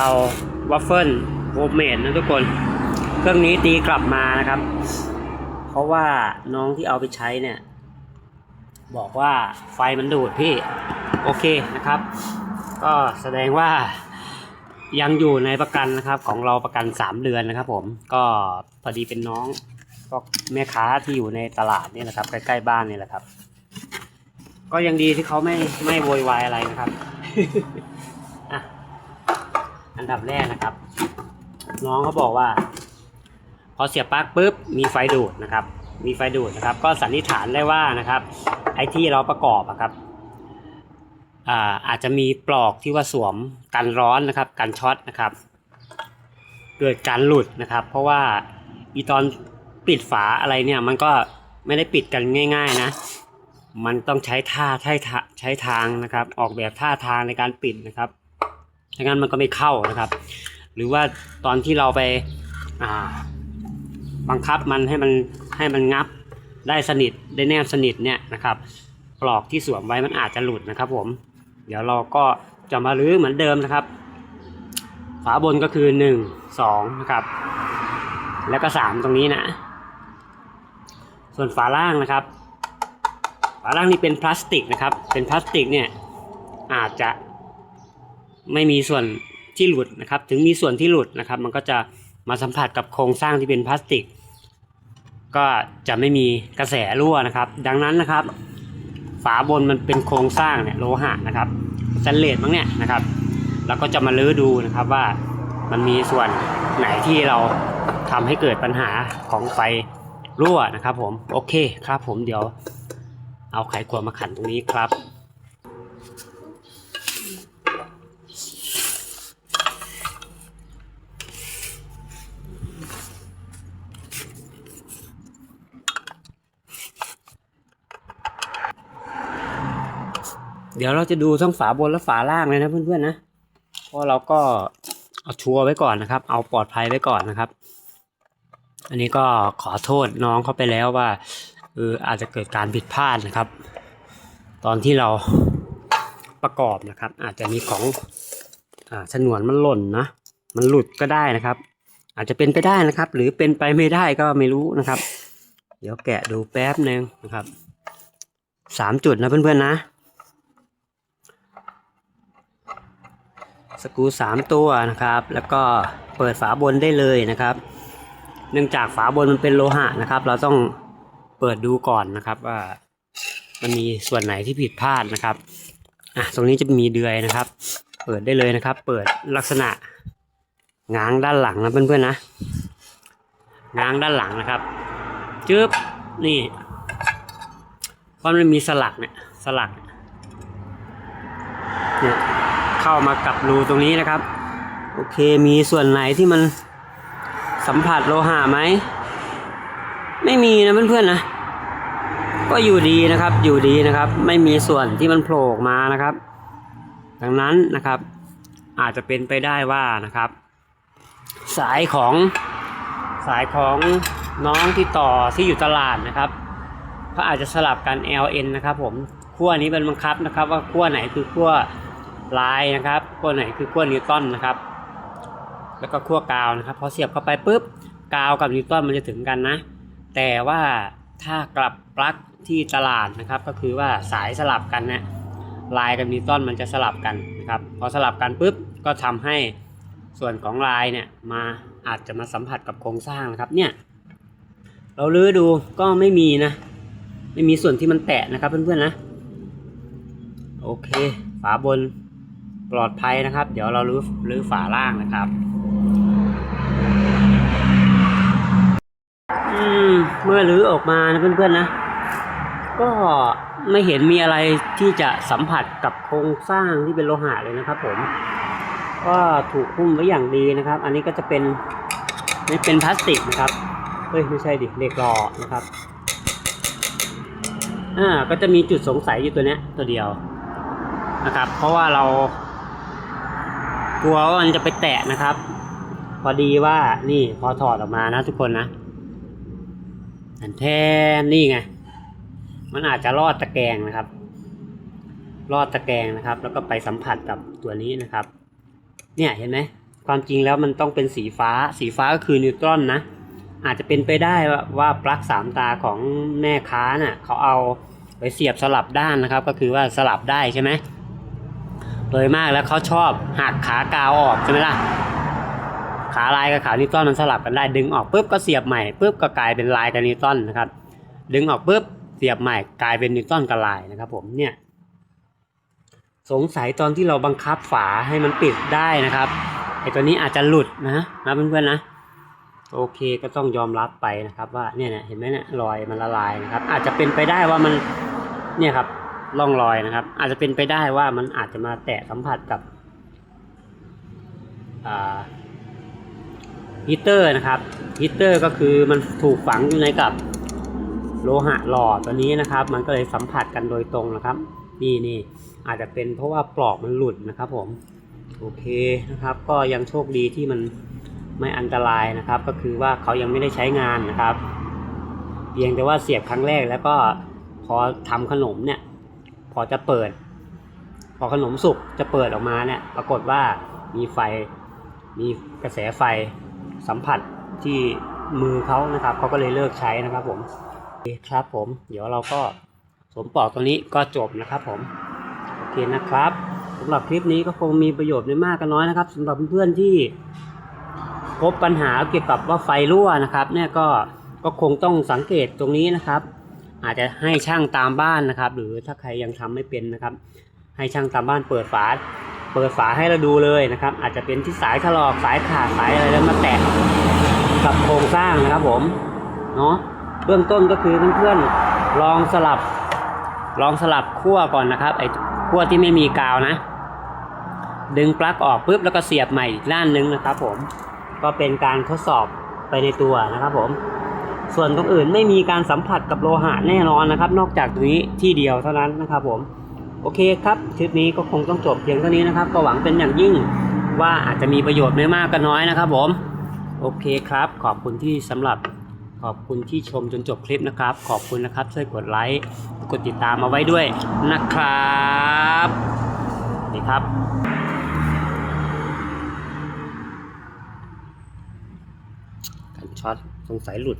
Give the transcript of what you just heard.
เตาวัฟเฟิลโฮมเมดนะทุกคน เครื่องนี้ตีกลับมานะครับ เพราะว่าน้องที่เอาไปใช้เนี่ย บอกว่าไฟมันดูดพี่ โอเคนะครับ ก็แสดงว่ายังอยู่ในประกันนะครับของเราประกัน 3 เดือนนะครับผมก็พอดีเป็นน้องก็แม่ค้าที่อยู่ในตลาดนี่แหละครับ ใกล้ๆบ้านนี่แหละครับ ก็ยังดีที่เขาไม่ไม่โวยวายอะไรนะครับอะ อันดับแรกนะครับ น้องเขาบอกว่า พอเสียบปลั๊กปุ๊บมีไฟดูดนะครับ มีไฟดูดนะครับ ก็สันนิษฐานได้ว่านะครับ ไอ้ที่เราประกอบอะครับอาอาจจะมีปลอกที่ว่าสวมกันร้อนนะครับ กันช็อตนะครับ เกิดการหลุดนะครับ เพราะว่าอีตอนปิดฝาอะไรเนี่ยมันก็ไม่ได้ปิดกันง่าย ๆนะ มันต้องใช้ท่าใช้ทาใช้ทางนะครับ ออกแบบท่าทางในการปิดนะครับ ถ้างั้นมันก็ไม่เข้านะครับ หรือว่าตอนที่เราไปาบังคับมันให้มันให้มันงับได้สนิทได้แนบสนิทเนี่ยนะครับปลอกที่สวมไว้มันอาจจะหลุดนะครับผม เดี๋ยวเราก็จะมาลื้อเหมือนเดิมนะครับ ฝาบนก็คือหนึ่งสองนะครับ แล้วก็สามตรงนี้นะ ส่วนฝาล่างนะครับ ฝาล่างนี่เป็นพลาสติกนะครับ เป็นพลาสติกเนี่ยอาจจะ ไม่มีส่วนที่หลุดนะครับ ถึงมีส่วนที่หลุดนะครับ มันก็จะมาสัมผัสกับโครงสร้างที่เป็นพลาสติก ก็จะไม่มีกระแสรั่วนะครับ ดังนั้นนะครับ ฝาบนมันเป็นโครงสร้างเนี่ยโลหะนะครับสแตนเลสมั้งเนี่ยนะครับเราก็จะมาลื้อดูนะครับว่ามันมีส่วนไหนที่เราทำให้เกิดปัญหาของไฟรั่วนะครับ ผมโอเคครับผมเดี๋ยวเอาไขควงมาขันตรงนี้ครับ เดี๋ยวเราจะดูทั้งฝาบนและฝาล่างเลยนะเพื่อนๆนะ เพราะเราก็เอาชัวร์ไว้ก่อนนะครับ เอาปลอดภัยไว้ก่อนนะครับ อันนี้ก็ขอโทษน้องเขาไปแล้วว่าเอออาจจะเกิดการผิดพลาดนะครับ ตอนที่เรา ประกอบนะครับ อาจจะมีของอฉนวนมันหล่นนะมันหลุดก็ได้นะครับ อาจจะเป็นไปได้นะครับ หรือเป็นไปไม่ได้ก็ไม่รู้นะครับ เดี๋ยวแกะดูแป๊บหนึ่งนะครับสามจุดนะเพื่อนๆนะ สกูสามตัวนะครับ แล้วก็เปิดฝาบนได้เลยนะครับ เนื่องจากฝาบนมันเป็นโลหะนะครับ เราต้องเปิดดูก่อนนะครับว่ามันมีส่วนไหนที่ผิดพลาดนะครับ อะตรงนี้จะมีเดือยนะครับ เปิดได้เลยนะครับ เปิดลักษณะง้างด้านหลังนะเพื่อนๆนะง้างด้านหลังนะครับจึ๊บนี่เพราะมันมีสลักเนี่ยสลักเนี่ยเข้ามากับรูตรงนี้นะครับ โอเคมีส่วนไหนที่มันสัมผัสโลหะไหม ไม่มีนะเพื่อนๆนะ ก็อยู่ดีนะครับอยู่ดีนะครับ ไม่มีส่วนที่มันโผล่ออกมานะครับ ดังนั้นนะครับ อาจจะเป็นไปได้ว่านะครับ สายของสายของน้องที่ต่อที่อยู่ตลาดนะครับเขาอาจจะสลับกัน LN นะครับ ผมขั้วนี้เป็นบังคับนะครับ ว่าขั้วไหนคือขั้วลายนะครับขั้วไหนคือขั้วนิวตันนะครับ แล้วก็ขั้วกาวนะครับพอเสียบเข้าไปปุ๊บกาวกับนิวตันมันจะถึงกันนะ แต่ว่า ถ้ากลับปลั๊กที่ตลาดนะครับ ก็คือว่าสายสลับกันนะลายกับนิวตันมันจะสลับกันนะครับพอสลับกันปุ๊บก็ทำให้ส่วนของลายเนี่ยมาอาจจะมาสัมผัสกับโครงสร้างนะครับเนี่ยเราลื้อดูก็ไม่มีนะ ไม่มีส่วนที่มันแตะนะครับเพื่อนๆนะโอเค ฝาบนปลอดภัยนะครับ เดี๋ยวเราลื้อลื้อฝาล่างนะครับ อื มเมื่อลื้อออกมานะเพื่อนๆนะ ก็ไม่เห็นมีอะไรที่จะสัมผัสกับโครงสร้างที่เป็นโลหะเลยนะครับผมก็ถูกหุ้มไว้อย่างดีนะครับ อันนี้ก็จะเป็นนี่เป็นพลาสติกนะครับเฮ้ยไม่ใช่ดิเหล็กหล่อนะครับอ่าก็จะมีจุดสงสัยอยู่ตัวเนี้ยตัวเดียวนะครับ เพราะว่าเรากลัวว่ามันจะไปแตะนะครับ พอดีว่านี่พอถอดออกมานะทุกคนนะ อันแทนนี่ไง มันอาจจะรอดตะแกรงนะครับรอดตะแกรงนะครับ แล้วก็ไปสัมผัสกับตัวนี้นะครับ เนี่ยเห็นไหมความจริงแล้วมันต้องเป็นสีฟ้า สีฟ้าก็คือนิวตรอนนะ อาจจะเป็นไปได้ว่าว่าปลั๊กสามตาของแม่ค้าน่ะเขาเอาไปเสียบสลับด้านนะครับ ก็คือว่าสลับได้ใช่ไหมโดยมากแล้วเขาชอบหักขากาวออกใช่ไหมล่ะ ขาลายกับขานิวตันมันสลับกันได้ ดึงออกปุ๊บก็เสียบใหม่ปุ๊บก็กลายเป็นลายกับนิวตันนะครับ ดึงออกปุ๊บเสียบใหม่กลายเป็นนิวตันกับลายนะครับผมเนี่ยสงสัยตอนที่เราบังคับฝาให้มันปิดได้นะครับไอตัวนี้อาจจะหลุดนะนะเพื่อนๆนะโอเคก็ต้องยอมรับไปนะครับว่าเนี่ยเห็นไหมเนี่ยรอยมันละลายนะครับ อาจจะเป็นไปได้ว่ามันเนี่ยครับร่องรอยนะครับ อาจจะเป็นไปได้ว่ามันอาจจะมาแตะสัมผัสกับอ่า ฮีเตอร์นะครับฮีเตอร์ก็คือมันถูกฝังอยู่ในกับโลหะหล่อตัวนี้นะครับ มันก็เลยสัมผัสกันโดยตรงนะครับ นี่นี่อาจจะเป็นเพราะว่าปลอกมันหลุดนะครับผมโอเคนะครับ ก็ยังโชคดีที่มันไม่อันตรายนะครับ ก็คือว่าเขายังไม่ได้ใช้งานนะครับ เพียงแต่ว่าเสียบครั้งแรกแล้วก็พอทำขนมเนี่ย พอจะเปิด พอขนมสุกจะเปิดออกมาเนี่ย ปรากฏว่ามีไฟมีกระแสไฟ สัมผัสที่มือเขานะครับเขาก็เลยเลิกใช้นะครับผมครับผม เดี๋ยวเราก็สวมปลอกตรงนี้ก็จบนะครับผมโอเคนะครับสำหรับคลิปนี้ก็คงมีประโยชน์ไม่มากก็น้อยนะครับสำหรับเพื่อนๆที่พบปัญหาเกี่ยวกับว่าไฟรั่วนะครับ เนี่ยก็ก็คงต้องสังเกตตรงนี้นะครับ อาจจะให้ช่างตามบ้านนะครับ หรือถ้าใครยังทำไม่เป็นนะครับ ให้ช่างตามบ้านเปิดฝา ปิดฝาให้เราดูเลยนะครับ อาจจะเป็นที่สายถลอกสายขาดสายอะไรแล้วมาแตะกับโครงสร้างนะครับผมเนาะเบื้องต้นก็คือเพื่อนๆลองสลับ ลองสลับขั้วก่อนนะครับไอ้ขั้วที่ไม่มีกาวนะ ดึงปลั๊กออกปุ๊บแล้วก็เสียบใหม่อีกด้านนึงนะครับ ผมก็เป็นการทดสอบไปในตัวนะครับ ผม ส่วนตรงอื่นไม่มีการสัมผัสกับโลหะแน่นอนนะครับ นอกจากตรงนี้ที่เดียวเท่านั้นนะครับ ผม โอเคครับคลิปนี้ก็คงต้องจบเพียงเท่านี้นะครับ ก็หวังเป็นอย่างยิ่งว่าอาจจะมีประโยชน์ไม่มากก็น้อยนะครับผมโอเคครับ ขอบคุณที่สำหรับขอบคุณที่ชมจนจบคลิปนะครับ ขอบคุณนะครับช่วยกดไลค์กดติดตามมาไว้ด้วยนะครับสวัสดีครับกันช็อตสงสัยหลุด